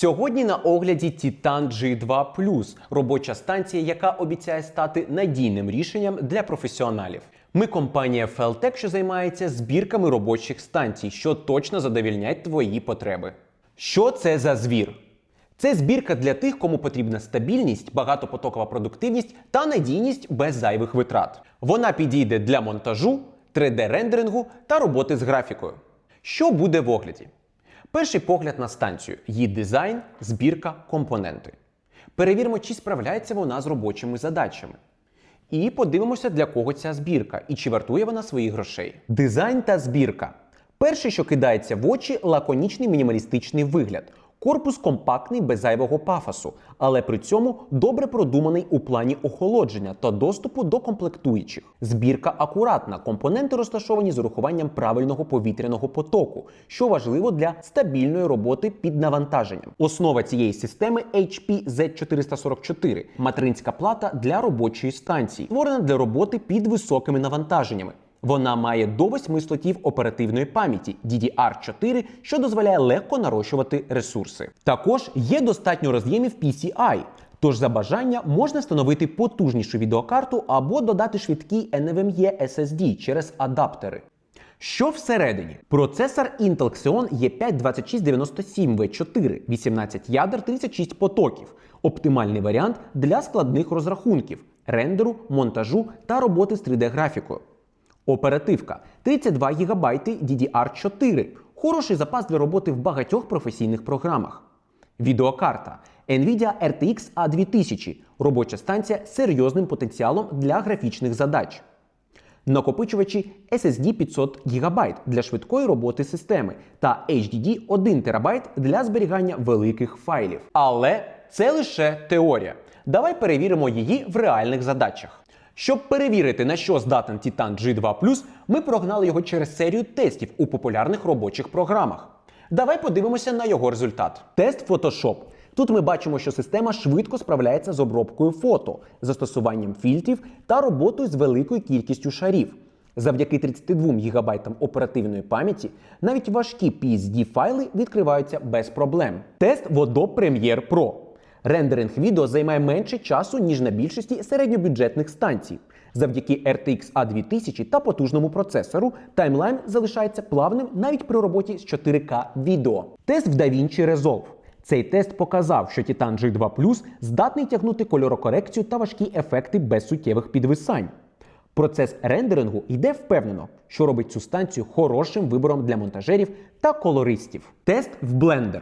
Сьогодні на огляді Titan G2 робоча станція, яка обіцяє стати надійним рішенням для професіоналів. Ми компанія Feltec, що займається збірками робочих станцій, що точно задовільнять твої потреби. Що це за звір? Це збірка для тих, кому потрібна стабільність, багатопотокова продуктивність та надійність без зайвих витрат. Вона підійде для монтажу, 3D-рендерингу та роботи з графікою. Що буде в огляді? Перший погляд на станцію, її дизайн, збірка, компоненти. Перевіримо, чи справляється вона з робочими задачами. І подивимося, для кого ця збірка і чи вартує вона своїх грошей. Дизайн та збірка. Перше, що кидається в очі, лаконічний мінімалістичний вигляд. Корпус компактний без зайвого пафосу, але при цьому добре продуманий у плані охолодження та доступу до комплектуючих. Збірка акуратна, компоненти розташовані з урахуванням правильного повітряного потоку, що важливо для стабільної роботи під навантаженням. Основа цієї системи HP Z444 материнська плата для робочої станції, створена для роботи під високими навантаженнями. Вона має до 8 слотів оперативної пам'яті DDR4, що дозволяє легко нарощувати ресурси. Також є достатньо роз'ємів PCI, тож за бажання можна встановити потужнішу відеокарту або додати швидкий NVMe SSD через адаптери. Що всередині? Процесор Intel Xeon E52697V4, 18 ядер, 36 потоків. Оптимальний варіант для складних розрахунків, рендеру, монтажу та роботи з 3D-графікою. Оперативка 32 ГБ DDR4. Хороший запас для роботи в багатьох професійних програмах. Відеокарта Nvidia RTX A2000. Робоча станція з серйозним потенціалом для графічних задач. Накопичувачі SSD 500 ГБ для швидкої роботи системи та HDD 1 ТБ для зберігання великих файлів. Але це лише теорія. Давай перевіримо її в реальних задачах. Щоб перевірити, на що здатен Titan G2 ми прогнали його через серію тестів у популярних робочих програмах. Давай подивимося на його результат. Тест Photoshop. Тут ми бачимо, що система швидко справляється з обробкою фото, застосуванням фільтрів та роботою з великою кількістю шарів. Завдяки 32 ГБ оперативної пам'яті навіть важкі PSD-файли відкриваються без проблем. Тест Vodo Premiere Pro. Рендеринг відео займає менше часу, ніж на більшості середньобюджетних станцій. Завдяки RTX A2000 та потужному процесору таймлайн залишається плавним навіть при роботі з 4К відео. Тест в DaVinci Resolve. Цей тест показав, що Titan G2 здатний тягнути кольорокорекцію та важкі ефекти без суттєвих підвисань. Процес рендерингу йде впевнено, що робить цю станцію хорошим вибором для монтажерів та колористів. Тест в Blender.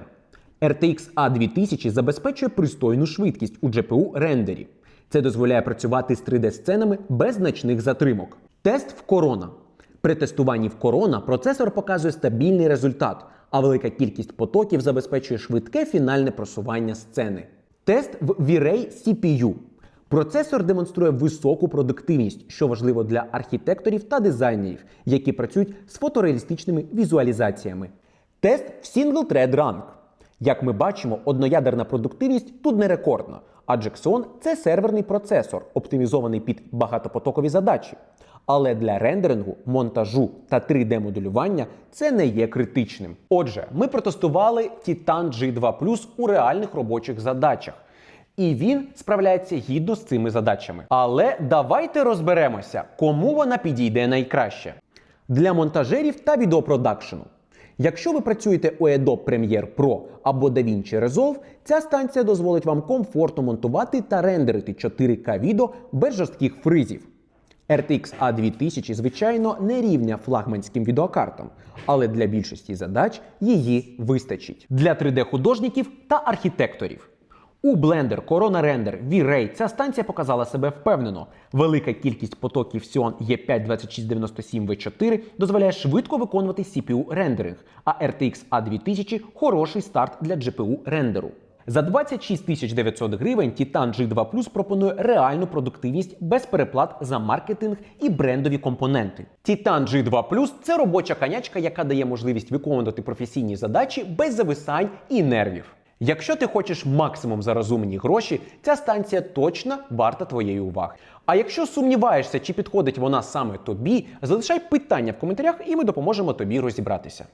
RTX A2000 забезпечує пристойну швидкість у GPU рендері. Це дозволяє працювати з 3D-сценами без значних затримок. Тест в Corona. При тестуванні в Corona процесор показує стабільний результат, а велика кількість потоків забезпечує швидке фінальне просування сцени. Тест в V-Ray CPU. Процесор демонструє високу продуктивність, що важливо для архітекторів та дизайнерів, які працюють з фотореалістичними візуалізаціями. Тест в Single Thread Rank. Як ми бачимо, одноядерна продуктивність тут не рекордна, адже Xeon – це серверний процесор, оптимізований під багатопотокові задачі. Але для рендерингу, монтажу та 3D-моделювання це не є критичним. Отже, ми протестували Titan G2 у реальних робочих задачах. І він справляється гідно з цими задачами. Але давайте розберемося, кому вона підійде найкраще. Для монтажерів та відеопродакшену. Якщо ви працюєте у Adobe Premiere Pro або DaVinci Resolve, ця станція дозволить вам комфортно монтувати та рендерити 4К відео без жорстких фризів. RTX A2000, звичайно, не рівня флагманським відеокартам, але для більшості задач її вистачить. Для 3D-художників та архітекторів. У Blender, Corona Render, V-Ray ця станція показала себе впевнено. Велика кількість потоків Xeon E52697V4 дозволяє швидко виконувати CPU рендеринг, а RTX A2000 хороший старт для GPU рендеру. За 26 900 гривень Titan G2 пропонує реальну продуктивність без переплат за маркетинг і брендові компоненти. Titan G2 це робоча конячка, яка дає можливість виконувати професійні задачі без зависань і нервів. Якщо ти хочеш максимум за розумні гроші, ця станція точно варта твоєї уваги. А якщо сумніваєшся, чи підходить вона саме тобі, залишай питання в коментарях, і ми допоможемо тобі розібратися.